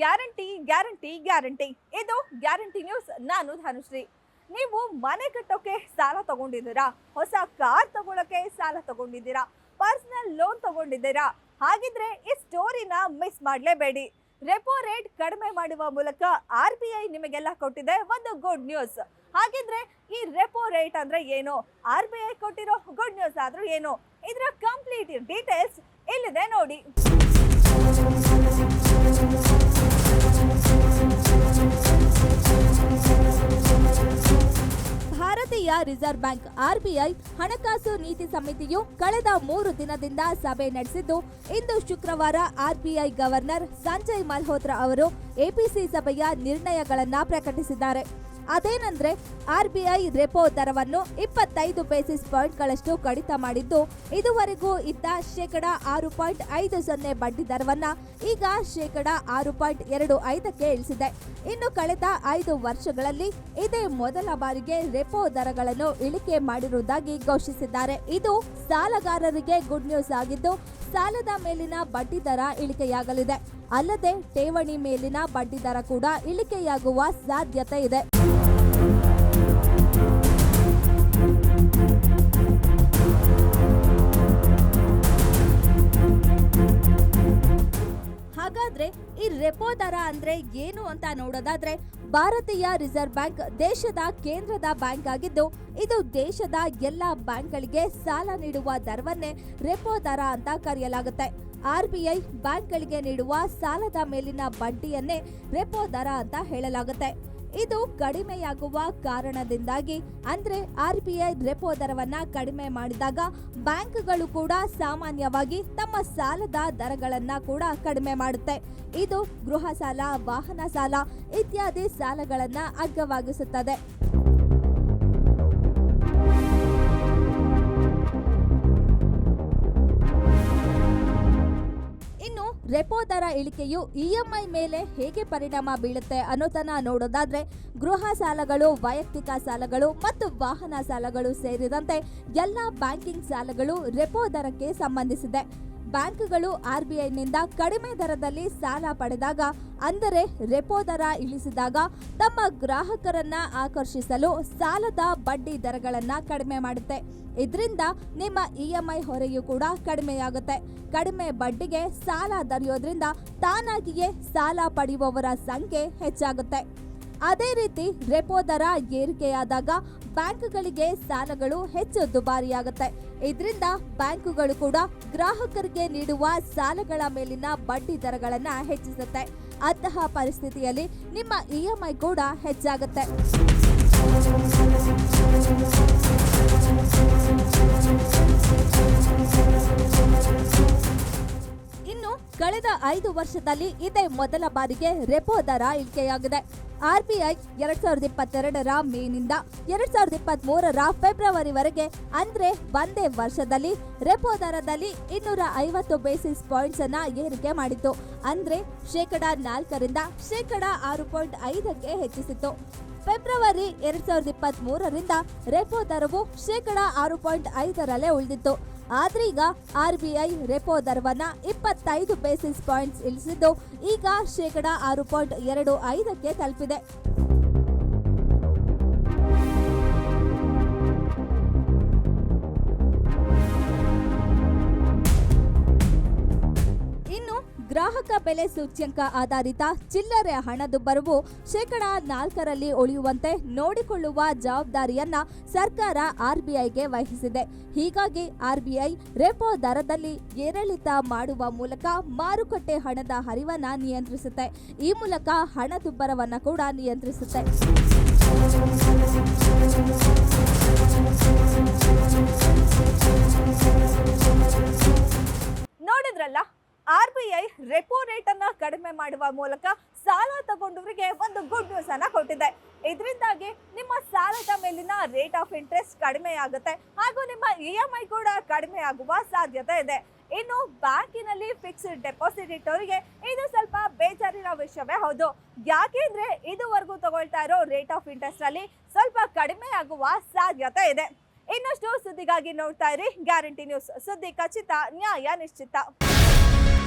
Guarantee guarantee guarantee. ಇದು guarantee news. ನಾನು ಧನುಶ್ರೀ. ನೀವು ಮನೆ ಕಟ್ಟೋಕೆ ಸಾಲ ತಗೊಂಡಿದ್ದೀರಾ? ಹೊಸ ಕಾರ್ ತಗೊಳಕ್ಕೆ ಸಾಲ ತಗೊಂಡಿದ್ದೀರಾ? ಪರ್ಸನಲ್ ಲೋನ್ ತಗೊಂಡಿದ್ದೀರಾ? ಹಾಗಿದ್ರೆ ಈ ಸ್ಟೋರಿನ ಮಿಸ್ ಮಾಡಲೇಬೇಡಿ. ರೆಪೋ ರೇಟ್ ಕಡಿಮೆ ಮಾಡುವ ಮೂಲಕ ಆರ್ ಬಿ ಐ ನಿಮಗೆಲ್ಲ ಕೊಟ್ಟಿದೆ ಒಂದು ಗುಡ್ ನ್ಯೂಸ್. ಹಾಗಿದ್ರೆ ಈ ರೆಪೋ ರೇಟ್ ಅಂದ್ರೆ ಏನು? ಆರ್ ಬಿ ಐ ಕೊಟ್ಟಿರೋ ಗುಡ್ ನ್ಯೂಸ್ ಆದ್ರೂ ಏನು? ಇದರ ಕಂಪ್ಲೀಟ್ ಡೀಟೇಲ್ಸ್ ಇಲ್ಲಿದೆ ನೋಡಿ. ಭಾರತೀಯ ರಿಸರ್ವ್ ಬ್ಯಾಂಕ್ ಆರ್ಬಿಐ ಹಣಕಾಸು ನೀತಿ ಸಮಿತಿಯು ಕಳೆದ ಮೂರು ದಿನದಿಂದ ಸಭೆ ನಡೆಸಿದ್ದು, ಇಂದು ಶುಕ್ರವಾರ ಆರ್ಬಿಐ ಗವರ್ನರ್ ಸಂಜಯ್ ಮಲ್ಹೋತ್ರಾ ಅವರು ಎಪಿಸಿ ಸಭೆಯ ನಿರ್ಣಯಗಳನ್ನು ಪ್ರಕಟಿಸಿದ್ದಾರೆ. ಅದೇನಂದ್ರೆ ಐ ರೆಪೋ ದರವನ್ನು ಇಪ್ಪತ್ತೈದು ಬೇಸಿಸ್ ಪಾಯಿಂಟ್ಗಳಷ್ಟು ಕಡಿತ ಮಾಡಿದ್ದು, ಇದುವರೆಗೂ ಇದ್ದ ಶೇಕಡ ಆರು ಪಾಯಿಂಟ್ ಐದು ಸೊನ್ನೆ ಬಡ್ಡಿ ದರವನ್ನ ಈಗ ಶೇಕಡ ಆರು ಪಾಯಿಂಟ್ ಎರಡು ಐದಕ್ಕೆ ಇಳಿಸಿದೆ. ಇನ್ನು ಕಳೆದ ಐದು ವರ್ಷಗಳಲ್ಲಿ ಇದೇ ಮೊದಲ ಬಾರಿಗೆ ರೆಪೋ ದರಗಳನ್ನು ಇಳಿಕೆ ಮಾಡಿರುವುದಾಗಿ ಘೋಷಿಸಿದ್ದಾರೆ. ಇದು ಸಾಲಗಾರರಿಗೆ ಗುಡ್ ನ್ಯೂಸ್ ಆಗಿದ್ದು, ಸಾಲದ ಮೇಲಿನ ಬಡ್ಡಿ ದರ ಇಳಿಕೆಯಾಗಲಿದೆ. ಅಲ್ಲದೆ, ಠೇವಣಿ ಮೇಲಿನ ಬಡ್ಡಿ ದರ ಕೂಡ ಇಳಿಕೆಯಾಗುವ ಸಾಧ್ಯತೆ ಇದೆ. ಹಾಗಾದ್ರೆ ಈ ರೆಪೋ ದರ ಅಂದ್ರೆ ಏನು ಅಂತ ನೋಡೋದಾದ್ರೆ ಭಾರತೀಯ ರಿಸರ್ವ್ ಬ್ಯಾಂಕ್ ದೇಶದ ಕೇಂದ್ರದ ಬ್ಯಾಂಕ್ ಆಗಿದ್ದು, ಇದು ದೇಶದ ಎಲ್ಲ ಬ್ಯಾಂಕ್ಗಳಿಗೆ ಸಾಲ ನೀಡುವ ದರವನ್ನೇ ರೆಪೋ ದರ ಅಂತ ಕರೆಯಲಾಗುತ್ತೆ. ಆರ್ಬಿಐ ಬ್ಯಾಂಕ್ಗಳಿಗೆ ನೀಡುವ ಸಾಲದ ಮೇಲಿನ ಬಡ್ಡಿಯನ್ನೇ ರೆಪೋ ದರ ಅಂತ ಹೇಳಲಾಗುತ್ತೆ. ಇದು ಕಡಿಮೆಯಾಗುವ ಕಾರಣದಿಂದಾಗಿ, ಅಂದ್ರೆ ಐ ರೆಪೋ ದರವನ್ನ ಕಡಿಮೆ ಮಾಡಿದಾಗ ಬ್ಯಾಂಕ್ಗಳು ಕೂಡ ಸಾಮಾನ್ಯವಾಗಿ ತಮ್ಮ ಸಾಲದ ದರಗಳನ್ನ ಕೂಡ ಕಡಿಮೆ ಮಾಡುತ್ತೆ. ಇದು ಗೃಹ ಸಾಲ, ವಾಹನ ಸಾಲ ಇತ್ಯಾದಿ ಸಾಲಗಳನ್ನ ಅಗ್ಗವಾಗಿಸುತ್ತದೆ. ರೆಪೋ ದರ ಇಳಿಕೆಯು ಇಎಂಐ ಮೇಲೆ ಹೇಗೆ ಪರಿಣಾಮ ಬೀಳುತ್ತೆ ಅನ್ನೋದನ್ನ ನೋಡೋದಾದ್ರೆ ಗೃಹ ಸಾಲಗಳು, ವೈಯಕ್ತಿಕ ಸಾಲಗಳು ಮತ್ತು ವಾಹನ ಸಾಲಗಳು ಸೇರಿದಂತೆ ಎಲ್ಲ ಬ್ಯಾಂಕಿಂಗ್ ಸಾಲಗಳು ರೆಪೋ ದರಕ್ಕೆ ಸಂಬಂಧಿಸಿದೆ. ಬ್ಯಾಂಕ್ಗಳು ಆರ್ಬಿಐನಿಂದ ಕಡಿಮೆ ದರದಲ್ಲಿ ಸಾಲ ಪಡೆದಾಗ, ಅಂದರೆ ರೆಪೋ ದರ ಇಳಿಸಿದಾಗ ತಮ್ಮ ಗ್ರಾಹಕರನ್ನ ಆಕರ್ಷಿಸಲು ಸಾಲದ ಬಡ್ಡಿ ದರಗಳನ್ನ ಕಡಿಮೆ ಮಾಡುತ್ತೆ. ಇದರಿಂದ ನಿಮ್ಮ ಇಎಂಐ ಹೊರೆಯು ಕೂಡ ಕಡಿಮೆಯಾಗುತ್ತೆ. ಕಡಿಮೆ ಬಡ್ಡಿಗೆ ಸಾಲ ದೊರೆಯೋದ್ರಿಂದ ತಾನಾಗಿಯೇ ಸಾಲ ಪಡೆಯುವವರ ಸಂಖ್ಯೆ ಹೆಚ್ಚಾಗುತ್ತೆ. ಅದೇ ರೀತಿ ರೆಪೋ ದರ ಏರಿಕೆಯಾದಾಗ ಬ್ಯಾಂಕ್ಗಳಿಗೆ ಸಾಲಗಳು ಹೆಚ್ಚು ದುಬಾರಿಯಾಗುತ್ತೆ. ಇದರಿಂದ ಬ್ಯಾಂಕುಗಳು ಕೂಡ ಗ್ರಾಹಕರಿಗೆ ನೀಡುವ ಸಾಲಗಳ ಮೇಲಿನ ಬಡ್ಡಿ ದರಗಳನ್ನ ಹೆಚ್ಚಿಸುತ್ತೆ. ಅಂತಹ ಪರಿಸ್ಥಿತಿಯಲ್ಲಿ ನಿಮ್ಮ ಇಎಂಐ ಕೂಡ ಹೆಚ್ಚಾಗುತ್ತೆ. ಐದು ವರ್ಷದಲ್ಲಿ ಇದೇ ಮೊದಲ ಬಾರಿಗೆ ರೆಪೋ ದರ ಇಳಿಕೆಯಾಗಿದೆ. ಆರ್ಬಿಐ ಎರಡ್ ಸಾವಿರದ ಇಪ್ಪತ್ತೆರಡರ ಮೇನಿಂದ ಎರಡ್ ಸಾವಿರದ ಇಪ್ಪತ್ತ್ ಮೂರರ ಫೆಬ್ರವರಿವರೆಗೆ, ಅಂದ್ರೆ ಒಂದೇ ವರ್ಷದಲ್ಲಿ ರೆಪೋ ದರದಲ್ಲಿ ಇನ್ನೂರ ಐವತ್ತು ಬೇಸಿಸ್ ಪಾಯಿಂಟ್ಸ್ ಅನ್ನ ಏರಿಕೆ ಮಾಡಿತ್ತು. ಅಂದ್ರೆ ಶೇಕಡ ನಾಲ್ಕರಿಂದ ಶೇಕಡ ಆರು ಪಾಯಿಂಟ್ ಐದಕ್ಕೆ ಹೆಚ್ಚಿಸಿತ್ತು. ಫೆಬ್ರವರಿ ಎರಡ್ ಸಾವಿರದ ಇಪ್ಪತ್ತ್ ಮೂರರಿಂದ ರೆಪೋ ದರವು ಶೇಕಡ ಆರು ಪಾಯಿಂಟ್ ಐದರಲ್ಲೇ ಉಳಿದಿತ್ತು. ಆದ್ರೀಗ ಐ ರೆಪೋ ದರವನ್ನ ಇಪ್ಪತ್ತೈದು ಬೇಸಿಸ್ ಪಾಯಿಂಟ್ಸ್ ಇಳಿಸಿದ್ದು, ಈಗ ಶೇಕಡ ಆರು ಪಾಯಿಂಟ್ ಎರಡು ಐದಕ್ಕೆ ತಲುಪಿದೆ. ಗ್ರಾಹಕ ಬೆಲೆ ಸೂಚ್ಯಂಕ ಆಧಾರಿತ ಚಿಲ್ಲರೆ ಹಣದುಬ್ಬರವು ಶೇಕಡ ನಾಲ್ಕರಲ್ಲಿ ಉಳಿಯುವಂತೆ ನೋಡಿಕೊಳ್ಳುವ ಜವಾಬ್ದಾರಿಯನ್ನ ಸರ್ಕಾರ ಆರ್ಬಿಐಗೆ ವಹಿಸಿದೆ. ಹೀಗಾಗಿ ಆರ್ಬಿಐ ರೆಪೋ ದರದಲ್ಲಿ ಏರಿಳಿತ ಮಾಡುವ ಮೂಲಕ ಮಾರುಕಟ್ಟೆ ಹಣದ ಹರಿವನ್ನ ನಿಯಂತ್ರಿಸುತ್ತೆ. ಈ ಮೂಲಕ ಹಣದುಬ್ಬರವನ್ನ ಕೂಡ ನಿಯಂತ್ರಿಸುತ್ತೆ. R B I repo rate ಅನ್ನ ಕಡಿಮೆ ಮಾಡುವ ಮೂಲಕ ಸಾಲ ತಗೊಂಡವರಿಗೆ ಒಂದು ಗುಡ್ ನ್ಯೂಸ್ ಅನ್ನ ಕೊಟ್ಟಿದೆ. ಇದರಿಂದಾಗಿ ನಿಮ್ಮ ಸಾಲದ ಮೇಲಿನ ರೇಟ್ ಆಫ್ ಇಂಟ್ರೆಸ್ಟ್ ಕಡಿಮೆ ಆಗುತ್ತೆ ಹಾಗೂ ನಿಮ್ಮ ಇ ಎಂ ಐ ಕೂಡ ಕಡಿಮೆ ಆಗುವ ಸಾಧ್ಯತೆ ಇದೆ. ಇನ್ನು ಬ್ಯಾಂಕಿನಲ್ಲಿ ಫಿಕ್ಸ್ಡ್ ಡೆಪಾಸಿಟ್ ಇಟ್ಟವರಿಗೆ ಇದು ಸ್ವಲ್ಪ ಬೇಜಾರಿನ ವಿಷಯವೇ ಹೌದು. ಯಾಕೆಂದ್ರೆ ಇದುವರೆಗೂ ತಗೊಳ್ತಾ ಇರೋ ರೇಟ್ ಆಫ್ ಇಂಟ್ರೆಸ್ಟ್ ಅಲ್ಲಿ ಸ್ವಲ್ಪ ಕಡಿಮೆ ಆಗುವ ಸಾಧ್ಯತೆ ಇದೆ. ಇನ್ನಷ್ಟು ಸುದ್ದಿಗಾಗಿ ನೋಡ್ತಾ ಇರಿ. ಗ್ಯಾರಂಟಿ ನ್ಯೂಸ್ ಸುದ್ದಿ ಖಚಿತ, ನ್ಯಾಯ ನಿಶ್ಚಿತ.